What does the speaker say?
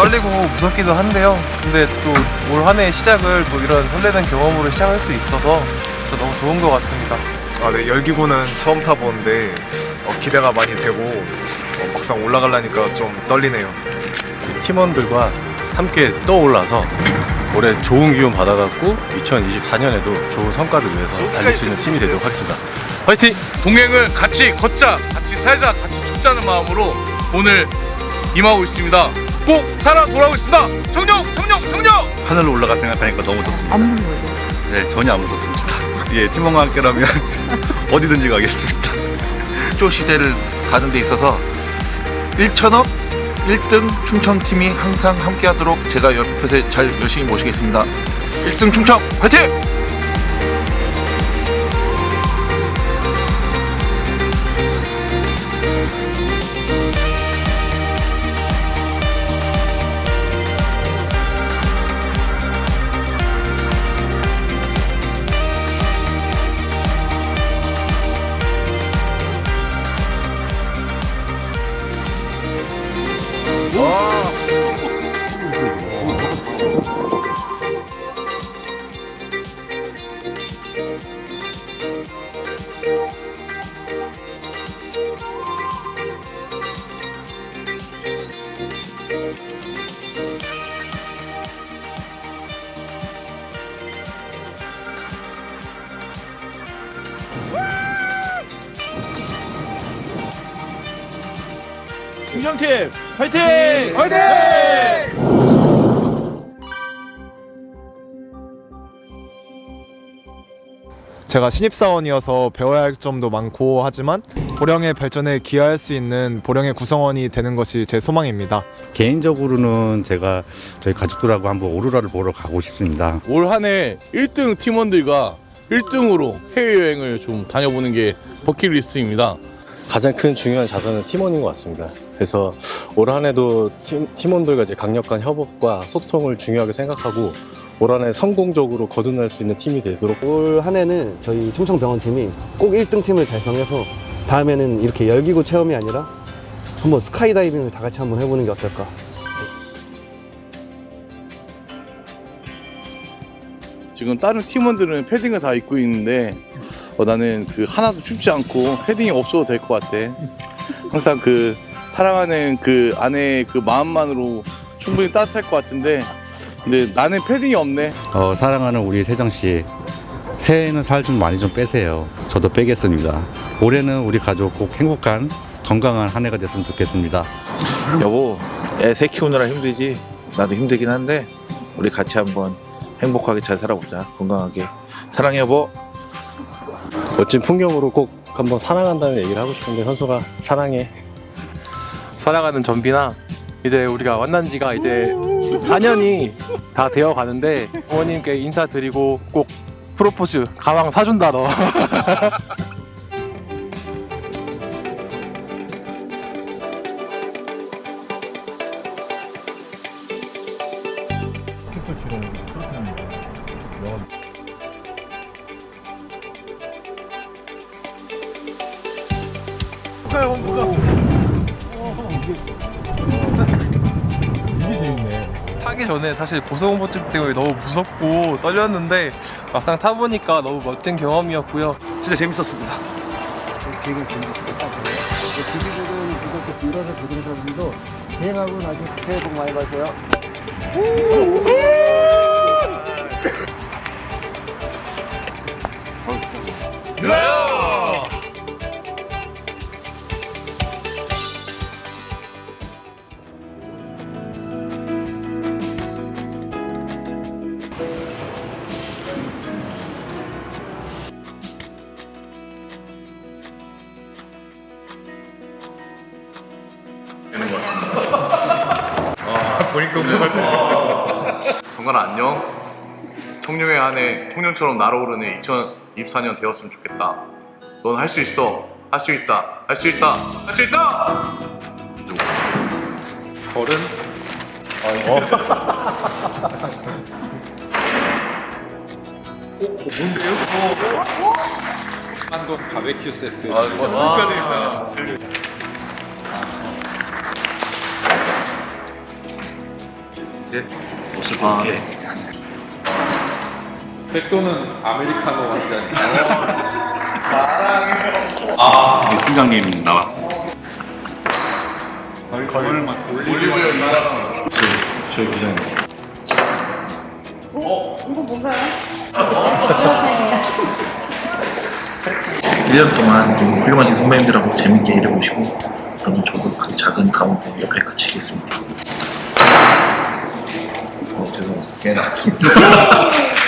떨리고 무섭기도 한데요. 근데 또 올 한 해의 시작을 또 이런 설레는 경험으로 시작할 수 있어서 또 너무 좋은 것 같습니다. 아, 네, 열기구는 처음 타보는데 어, 기대가 많이 되고 어, 막상 올라가려니까 좀 떨리네요. 팀원들과 함께 떠올라서 올해 좋은 기운 받아갖고 2024년에도 좋은 성과를 위해서 달릴 수 있는 팀이 되도록 하겠습니다. 화이팅! 동행을 같이 걷자, 같이 살자, 같이 죽자는 마음으로 오늘 임하고 있습니다. 꼭 살아 돌아오겠습니다. 청룡, 청룡, 청룡! 하늘로 올라갈 생각하니까 너무 좋습니다. 안 무서워요. 네, 전혀 안 무섭습니다. 예, 팀원과 함께라면 어디든지 가겠습니다. 조 시대를 가는 데 있어서 1천억 1등 충청팀이 항상 함께하도록 제가 옆에서 잘 열심히 모시겠습니다. 1등 충청 화이팅! 충청팀 화이팅! 화이팅! 제가 신입사원이어서 배워야 할 점도 많고 하지만 보령의 발전에 기여할 수 있는 보령의 구성원이 되는 것이 제 소망입니다. 개인적으로는 제가 저희 가족들하고 한번 오로라를 보러 가고 싶습니다. 올 한 해 1등 팀원들과 1등으로 해외여행을 좀 다녀보는 게 버킷리스트입니다. 가장 큰 중요한 자산은 팀원인 것 같습니다. 그래서 올 한 해도 팀, 팀원들과 이제 강력한 협업과 소통을 중요하게 생각하고 올 한해 성공적으로 거듭날 수 있는 팀이 되도록 올 한 해는 저희 충청병원팀이 꼭 1등 팀을 달성해서 다음에는 이렇게 열기구 체험이 아니라 한번 스카이다이빙을 다 같이 한번 해보는 게 어떨까 지금 다른 팀원들은 패딩을 다 입고 있는데 어, 나는 그 하나도 춥지 않고 패딩이 없어도 될 것 같아. 항상 그 사랑하는 그 아내의 그 마음만으로 충분히 따뜻할 것 같은데 근데 나는 패딩이 없네. 어, 사랑하는 우리 세정 씨, 새해에는 살 좀 많이 좀 빼세요. 저도 빼겠습니다. 올해는 우리 가족 꼭 행복한 건강한 한 해가 됐으면 좋겠습니다. 여보, 애 새 키우느라 힘들지. 나도 힘들긴 한데 우리 같이 한번 행복하게 잘 살아보자. 건강하게. 사랑해 여보. 멋진 풍경으로 꼭 한번 사랑한다는 얘기를 하고 싶은데 선수가 사랑해. 사랑하는 전비나 이제 우리가 만난 지가 이제 4년이 다 되어 가는데 부모님께 인사드리고 꼭 프로포즈 가방 사준다 너. 타기 전에 사실 고소공포증 때문에 너무 무섭고 떨렸는데 막상 타보니까 너무 멋진 경험이었고요. 진짜 재밌었습니다. 계획을 같아요. 기기들은 이렇게 불러서 조종사분도 비행하고 나중에 새해 복 많이 받으세요 정관아 안녕. 청룡의 한해 청룡처럼 날아오르는 2024년 되었으면 좋겠다. 넌 할 수 있어. 할 수 있다. 할 수 있다. 할 수 있다. 어른 한국 바베큐 세트. 아, 고맙습니다. 축하 이렇게. 옷을 이렇게 아, 네, 팀장님 나왔습니다. 저희 기자님. 이거 뭔가요? 1년 동안 좀 훌륭하신 선배님들하고 재밌게 일해보시고 그러면 저도 그 작은 가운데 옆에 그치겠습니다. 어, 죄송합니다. 꽤 나왔습니다.